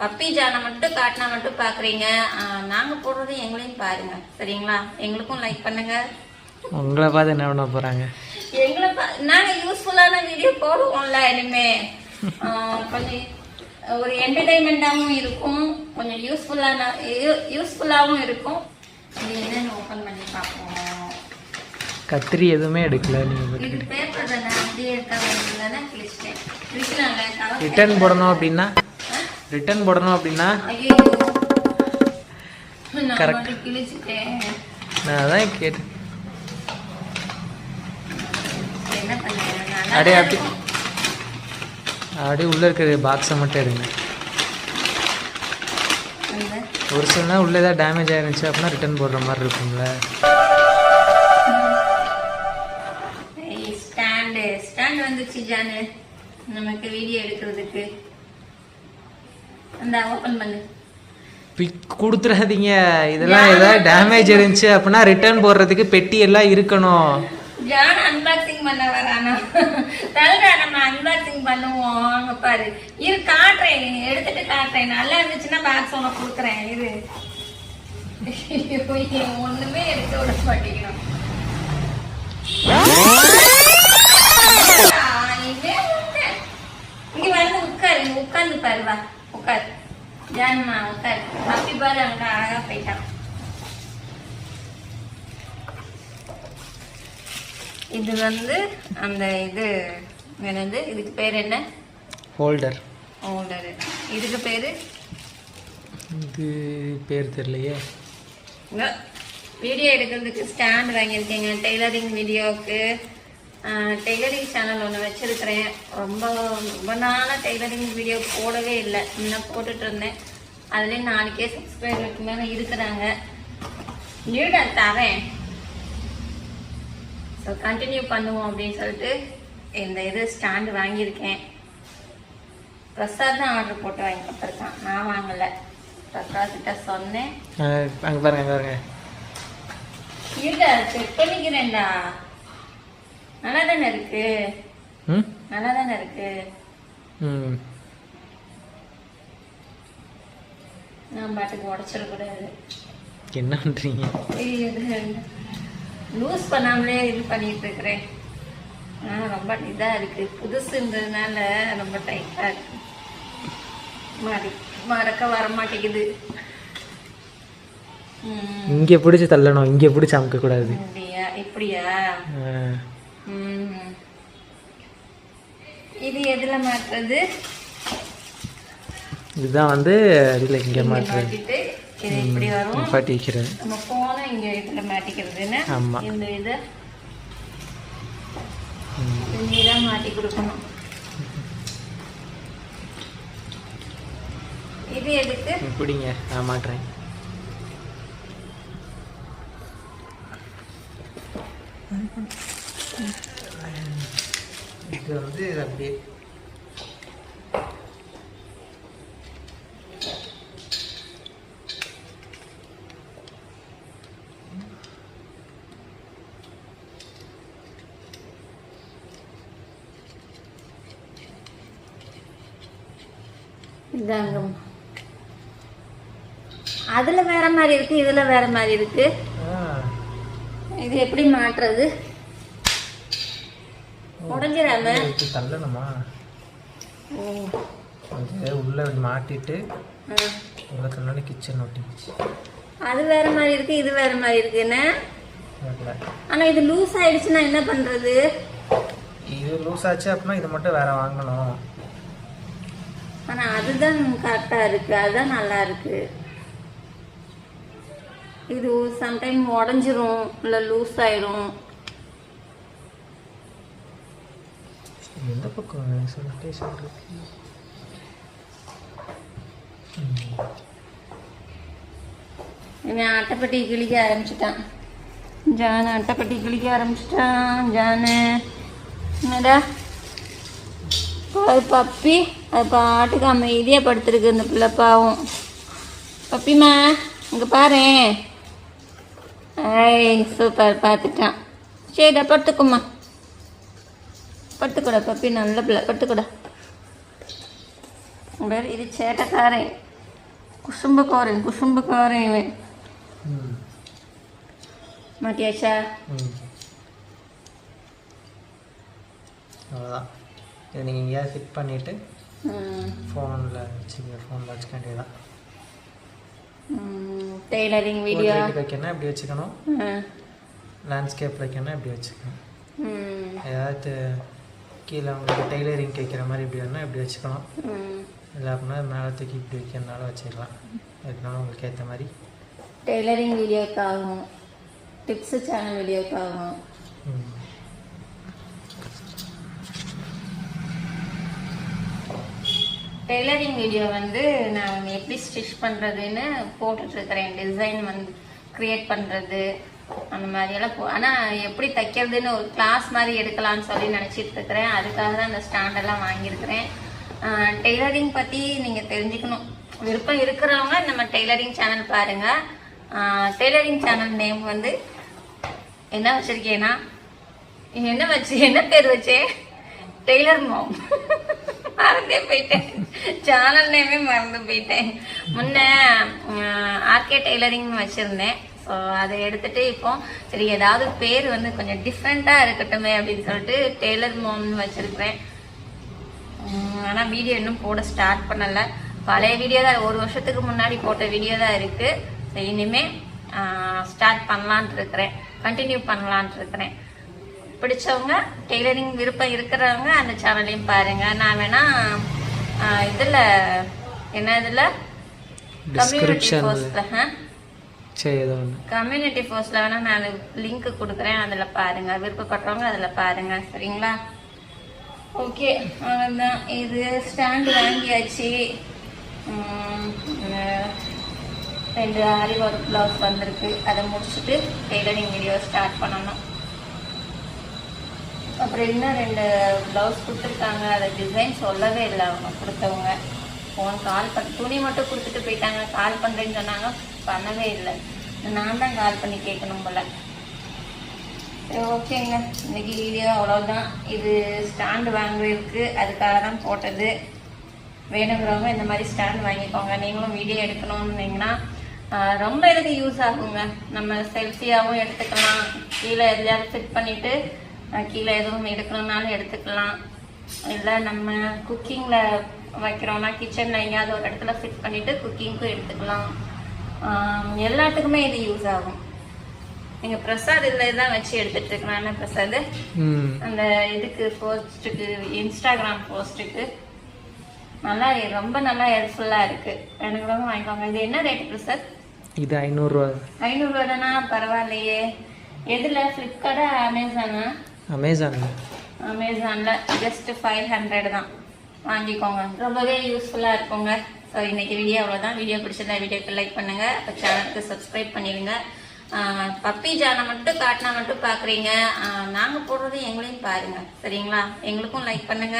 Puppy ஜானை மட்டும் காட்டினா மட்டும் பாக்குறீங்க. நாங்க போடுறது எங்களையும் பாருங்க. சரிங்களா? எங்களுக்கும் லைக் பண்ணுங்க. உங்களை பார்த்து என்ன பண்ண போகிறாங்க எங்களை பா- நாங்க யூஸ்ஃபுல்லான வீடியோ போடுவோம்ல இனிமே. கொஞ்சம் ஒரு என்டர்டைன்மெண்ட்டாகவும் இருக்கும். கொஞ்சம் யூஸ்ஃபுல்லான யூஸ்ஃபுல்லாகவும் இருக்கும். இது என்னன்னு ஓப்பன் பண்ணி பார்ப்போம். கத்திரி எதுவுமே எடுக்கல நீங்கள் இது பேப்பர் தானே? அப்படியே இருக்கா தானே கிழிச்சிட்டேன். ரிட்டர்ன் போடணும் அப்படின்னா? ரிட்டர்ன் போடணும் அப்படின்னா? ஐயோ. நான் அதான் கேட்டேன். அப்படியே அப்படி அப்படியே உள்ளே இருக்கிற பாக்ஸை மட்டும் எடுங்க. இந்த ஒரு சில நேரம் உள்ளே ஏதாவது டேமேஜ் ஆயிருந்துச்சு அப்படின்னா ரிட்டர்ன் போடுற மாதிரி இருக்கும்ல. ஸ்டாண்டு ஸ்டாண்ட் வந்துச்சு ஜானு. நமக்கு வீடியோ எடுக்கிறதுக்கு. அந்த ஓபன் பண்ணு. பிக் கொடுத்துடாதீங்க இதெல்லாம் ஏதாவது டேமேஜ் இருந்துச்சு அப்படின்னா ரிட்டர்ன் போடுறதுக்கு பெட்டி எல்லாம் இருக்கணும். ஜான் அன்பாக்சிங் பண்ண வரானா? தல்றா நம்ம அன்பாக்சிங் பண்ணுவோம். பாரு. இரு காட்டுறேன். எடுத்துட்டு காட்டுறேன். நல்லா இருந்துச்சுன்னா பாக்ஸ் உனக்கு கொடுக்குறேன். இரு. ஒண்ணுமே எடுத்து விட மாட்டேங்கிறான். இது வந்து அந்த இது என்னது? இதுக்கு பேர் என்ன? ஹோல்டர் ஹோல்டரு இதுக்கு பேரு? இது பேர் தெரியலையே. வீடியோ எடுக்கிறதுக்கு ஸ்டாண்ட் வாங்கியிருக்கேங்க. டெய்லரிங் வீடியோவுக்கு டெய்லரிங் சேனல் ஒன்று வச்சிருக்கிறேன். ரொம்ப ரொம்ப நாளாக டெய்லரிங் வீடியோ போடவே இல்லை. இன்னும் போட்டுட்டு இருந்தேன். அதுலேயும் நாளைக்கே சப்ஸ்கிரைபருக்கு மேலே இருக்கிறாங்க. நீடா தரேன். ஸோ கண்டினியூ பண்ணுவோம் அப்படின்னு சொல்லிட்டு இந்த இது ஸ்டாண்டு வாங்கியிருக்கேன். பிரசாத் தான் ஆர்டர் போட்டு வாங்கி கொடுத்துருக்கான் நான் வாங்கலை. பிரசாத் கிட்ட சொன்னேன். அங்கே பாருங்க அங்கே பாருங்க. இருடா செக் பண்ணிக்கிறேன்டா. நல்லா தானே இருக்கு? நல்லா தானே இருக்கு? நான் பாட்டுக்கு உடச்சிடக்கூடாது. என்ன பண்ணுறீங்க லூஸ் பண்ணாமலே இது பண்ணிட்டு இருக்கிறேன். ரொம்ப இதாக இருக்கு. புதுசுன்றதுனால ரொம்ப டைட்டாக இருக்கு. மறி மறக்க வர மாட்டேங்குது. இங்கே பிடிச்சி தள்ளணும். இங்கே பிடிச்சி அமுக்கக்கூடாது அப்படியா? இப்படியா. இது எதுல மாட்டுறது? இதுதான் வந்து இதில் இங்கே மாட்டிட்டு இது இப்படி வரும். நிப்பாட்டி வைக்கிறது நம்ம போன இங்க இதுல மாட்டிக்கிறதுன்னு. இந்த இத. நீதான் மாட்டி கொடுக்கணும். இது எதுக்கு? பிடிங்க நான் மாட்டுறேன். இது வந்து அப்படியே இதாங்க. அதுல வேற மாதிரி இருக்கு இதுல வேற மாதிரி இருக்கு. ஆ. இது எப்படி மாட்டுறது? உடஞ்சிடாம? தள்ளணுமா? உள்ள மாட்டிட்டு ஆ. உள்ள தள்ளணும் கிச்சன் ஒட்டிக்கிச்சு அது வேற மாதிரி இருக்கு இது வேற மாதிரி இருக்கு என்ன? வரல. ஆனா இது லூஸ் ஆயிடுச்சுன்னா என்ன பண்றது? இது லூஸ் ஆச்சு அப்படின்னா இது மட்டும் வேற வாங்கணும். ஆனா அதுதான் கரெக்டா இருக்கு. அதுதான் நல்லா இருக்கு. இது சம்டைம் உடஞ்சிரும் இல்ல லூஸ் ஆயிடும் எந்த பக்கம்? இவன் அட்டைப்பட்டி கிழிக்க ஆரம்பிச்சிட்டான். ஜானு அட்டைப்பட்டி கிழிக்க ஆரம்பிச்சிட்டான். ஜானு. என்னடா? பப்பி. அது பாட்டுக்கு அமைதியாக படுத்துருக்கு இந்த பிள்ளை பாவம். பப்பிமா இங்கே பாரேன் ஐய் சூப்பர் பார்த்துட்டான். சரிடா படுத்துக்குமா படுத்துக்கூட பப்பி நல்ல பிள்ளை. படுத்துக்கூட. வேறு இது சேட்டைக்காரன். குசும்புக்காரன் குசும்புக்காரன் இவன். மாட்டியாச்சா அவ்வளோதான் இதை நீங்கள் எங்கேயாவது ஃபிட் பண்ணிவிட்டு ஃபோனில் வச்சுக்க ஃபோனில் வச்சுக்க வேண்டியதான் டெய்லரிங் வீடியோ வைக்கணும் இப்படி வச்சுக்கணும்? லேண்ட்ஸ்கேப் வைக்கணும் இப்படி வச்சுக்கணும்? ஏதாவது கீழே உங்களுக்கு டெய்லரிங் கேட்குற மாதிரி இப்படி வேணால் இப்படி வச்சுக்கணும். இல்லை அப்படின்னா மேலே தூக்கி இப்படி வைக்கிறதுனால வச்சுக்கலாம் எதுனாலும் உங்களுக்கு ஏற்ற மாதிரி. டெய்லரிங் வீடியோக்காகும் டிப்ஸு சேனல் வீடியோக்காகும் டெய்லரிங் வீடியோ வந்து நான் எப்படி ஸ்டிச் பண்ணுறதுன்னு போட்டுட்ருக்கிறேன். டிசைன் வந்து க்ரியேட் பண்ணுறது அந்த மாதிரியெல்லாம் போ ஆனால் எப்படி தைக்கிறதுன்னு ஒரு கிளாஸ் மாதிரி எடுக்கலாம்னு சொல்லி நினச்சிட்டு இருக்கிறேன் அதுக்காக தான் அந்த ஸ்டாண்டெல்லாம் வாங்கியிருக்கிறேன். டெய்லரிங் பற்றி நீங்கள் தெரிஞ்சுக்கணும். விருப்பம் இருக்கிறவங்க நம்ம டெய்லரிங் சேனல் பாருங்கள் டெய்லரிங் சேனல் நேம் வந்து என்ன வச்சுருக்கேன்னா என்ன வச்சு என்ன பேர் வச்சே? டெய்லர் மாம் மறந்தே போயிட்டேன். சேனல் நேமே மறந்து போயிட்டேன். முன்ன ஆர்கே டெய்லரிங் வச்சிருந்தேன். ஸோ அதை எடுத்துட்டு இப்போ சரி ஏதாவது பேர் வந்து கொஞ்சம் டிஃப்ரெண்ட்டாக இருக்கட்டுமே அப்படின்னு சொல்லிட்டு டெய்லர் மோம்னு வச்சிருக்கிறேன். ஆனால் வீடியோ இன்னும் போட ஸ்டார்ட் பண்ணலை. பழைய வீடியோ தான் ஒரு வருஷத்துக்கு முன்னாடி போட்ட வீடியோ தான் இருக்குது ஸோ இனிமே ஸ்டார்ட் பண்ணலான்ட்டு இருக்கிறேன். கண்டினியூ பண்ணலான்ட்டு இருக்கிறேன். பிடிச்சவங்க டெய்லரிங் விருப்பம் இருக்கிறவங்க அந்த சேனலையும் பாருங்க. நான் வேணா இதுல என்ன இதுல? கம்யூனிட்டி. போஸ்ட்ல கம்யூனிட்டி போஸ்ட்ல வேணா நான் லிங்க் கொடுக்குறேன். அதுல பாருங்க. விருப்பப்படுறவங்க அதுல பாருங்க. சரிங்களா? ஓகே அவ்வளோதான் இது ஸ்டாண்டு வாங்கியாச்சு. ரெண்டு ஆரி ஒர்க் ப்ளவுஸ் வந்திருக்கு. அதை முடிச்சுட்டு டெய்லரிங் வீடியோ ஸ்டார்ட் பண்ணணும். அப்புறம் இன்னும் ரெண்டு ப்ளவுஸ் கொடுத்துருக்காங்க. அதை டிசைன் சொல்லவே இல்லை அவங்க கொடுத்தவங்க. ஃபோன் கால் பண்ண துணி மட்டும் கொடுத்துட்டு போயிட்டாங்க. கால் பண்ணுறேன்னு சொன்னாங்க. பண்ணவே இல்லை. நான் தான் கால் பண்ணி கேட்கணும் போல. சரி ஓகேங்க. இன்னைக்கு வீடியோ அவ்வளோதான் இது ஸ்டாண்டு வாங்குறதுக்கு அதுக்காக தான் போட்டது. வேணுங்கிறவங்க இந்த மாதிரி ஸ்டாண்ட் வாங்கிக்கோங்க. நீங்களும் வீடியோ எடுக்கணும்னீங்கன்னா ரொம்ப இதுக்கு யூஸ் ஆகுங்க. நம்ம செல்ஃபியாகவும் எடுத்துக்கலாம். கீழே எதுலையாவது ஃபிட் பண்ணிவிட்டு கீழே எதுவும் எடுக்கணும்னாலும் எடுத்துக்கலாம். இல்லை நம்ம குக்கிங்கில் வைக்கிறோம்னா கிச்சனில் எங்கேயாவது ஒரு இடத்துல ஃபிட் பண்ணிட்டு குக்கிங்க்கும் எடுத்துக்கலாம். எல்லாத்துக்குமே இது யூஸ் ஆகும். நீங்கள் பிரசாத் இதில் தான் வச்சு எடுத்துட்டு இருக்கலாம் என்ன பிரசாத்? அந்த இதுக்கு போஸ்ட்டுக்கு இன்ஸ்டாகிராம் போஸ்ட்டுக்கு. நல்லா ரொம்ப நல்லா ஹெல்ப்ஃபுல்லாக இருக்கு. எனக்கு ரொம்ப வாங்கிக்கோங்க. இது என்ன ரேட் பிரசாத்? இது ஐநூறுரூவா ஐநூறுரூவா தானா பரவாயில்லையே. எதில்? ஃப்ளிப்கார்ட்டா அமேசானா அமேசான் அமேசானில். ஜஸ்ட் ஃபைவ் ஹண்ட்ரட் தான். வாங்கிக்கோங்க. ரொம்பவே யூஸ்ஃபுல்லாக இருக்குங்க. ஸோ இன்னைக்கு வீடியோ அவ்வளோதான் வீடியோ பிடிச்சிருந்தா வீடியோக்கு லைக் பண்ணுங்க. அப்போ சேனலுக்கு சப்ஸ்கிரைப் பண்ணிடுங்க. பப்பி ஜானை மட்டும் காட்டினா மட்டும் பார்க்குறீங்க நாங்கள் போடுறது எங்களையும் பாருங்க. சரிங்களா? எங்களுக்கும் லைக் பண்ணுங்க.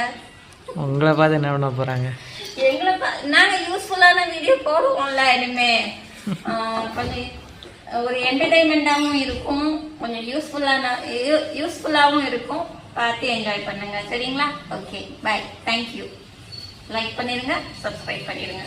உங்களை பார்த்து என்ன பண்ண போகிறாங்க எங்களை பா- நாங்க யூஸ்ஃபுல்லான வீடியோ போடுவோம்ல இனிமே. கொஞ்சம் ஒரு என்டர்டைன்மெண்ட்டாகவும் இருக்கும். கொஞ்சம் யூஸ்ஃபுல்லான யூஸ்ஃபுல்லாகவும் இருக்கும். பார்த்து என்ஜாய் பண்ணுங்க. சரிங்களா? Okay bye thank you like பண்ணிடுங்க சப்ஸ்கிரைப் பண்ணிடுங்க